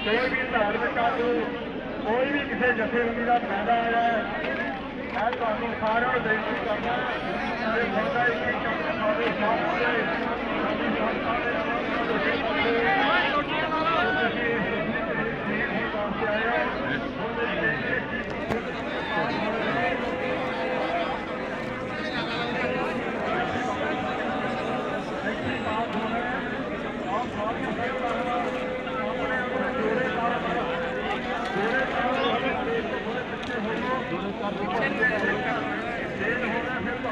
ਕੋਈ ਵੀ ਧਾਰਮਿਕ ਆਟੋ ਕੋਈ ਵੀ ਕਿਸੇ ਜਥੇਬੰਦੀ ਦਾ ਫਾਇਦਾ ਆਇਆ ਮੈਂ ਤੁਹਾਨੂੰ ਸਾਰਿਆਂ ਨੂੰ ਬੇਨਤੀ ਕਰਦਾ ਕਿ ਬੰਦਾ ਇੱਕ ਕੰਮ ਸਾਡੇ ਸਾਹਮਣੇ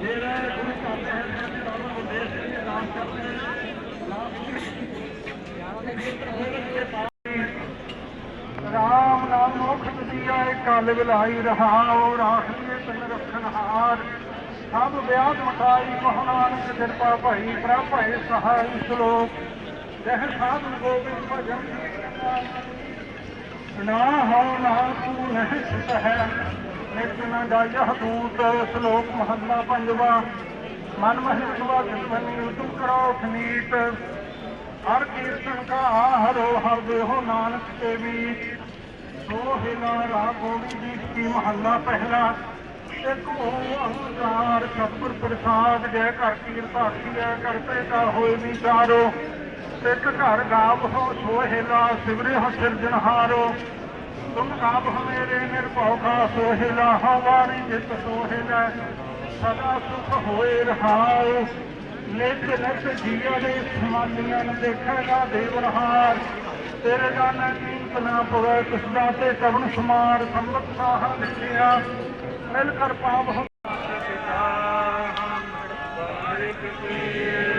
ਜਿਹੜਾ ਗੁਰੂ ਘਰ ਦੇ ਹੈ ਸਾਡਾ ਉਦੇਸ਼ ਹੈ ਨਾਮ ਕਰਦੇ ਰਾਮ ਨਾਮ ਮੁਖ ਤੁਜੀਆ ਕਲ ਬਿਲਾਈ ਰਹਾਉ ਰਾਖਲੀਏ ਤਨ ਰੱਖਣ ਹਾਰ। ਸਭ ਵਿਆਹ ਮਠਾਈ ਮਹਾਨਾਨਕ ਕਿਰਪਾ ਭਾਈ, ਪ੍ਰਭ ਭਏ ਸਹਾਈ ਸ਼ਲੋਕ। ਜਹ ਸਾਧੂ ਗੋਬਿੰਦ ਭਜਨ ਨਾ ਹੋ ਨਾ ਤੂੰ ਨਹੀਂ ਸੁਤ ਹੈ ਨਿਤ ਨ ਗਾਇਹ ਸ਼ਲੋਕ ਮਹੱਲਾ ਪੰਜਵਾ, ਮਨ ਮਹਿਤਵਾ ਜਨਮਨੀ ਉਤਮ ਕਰੋ ਖਨੀਤ ਹਰ ਕੀਰਤਨ ਕਾ ਹਰੋ, ਹਰ ਦੇਹੋ ਨਾਨਕ ਤੇ ਵੀ। ਸੋ ਹਿਲਾ ਰਾ ਗੋਬਿੰਦ ਜੀ, ਕੀ ਮਹੱਲਾ ਪਹਿਲਾ? ਇੱਕ ਓੰਕਾਰ ਸਤਿਗੁਰ ਪ੍ਰਸਾਦ, ਜੈ ਘਰ ਕੀਰਤਾ ਕੀਆ ਕਰਤੇ ਕਾ ਹੋਏ ਵਿਚਾਰੋ ਇੱਕ ਘਰ ਗਾਵ ਹੋ ਸੋ ਹਿਲਾ ਸਿਵਰੇ ਹੋ ਸਿਰਜਣਹਾਰੋ ਤੁਮ ਗਾਵ ਹਮੇਰੇ ਨਿਰਭਉ ਕਾ ਸੋ ਹਿਲਾ ਜਿਤ ਸੋ ਸਦਾ ਸੁਖ ਹੋਏ ਰਹਾਉ। ਨਿਤ ਨਿਤ ਜੀਆ ਦੇ ਸਮਾਨੀਆਂ ਨੂੰ ਦੇਖੇਗਾ ਦੇਵਨਹਾਰ ਤੇਰੇ ਗਾਨਾ ਕੀਮਤ ਨਾ ਪਵੇ, ਕਿਸ ਤੇ ਕਵਨ ਸਮਾਰ ਸੰਬਤ ਸਾਹ ਲਿਖਿਆ ਮਿਲ ਕਰ ਪਾਪ ਹੋ ਵਾਹਿਗੁਰੂ ਜੀ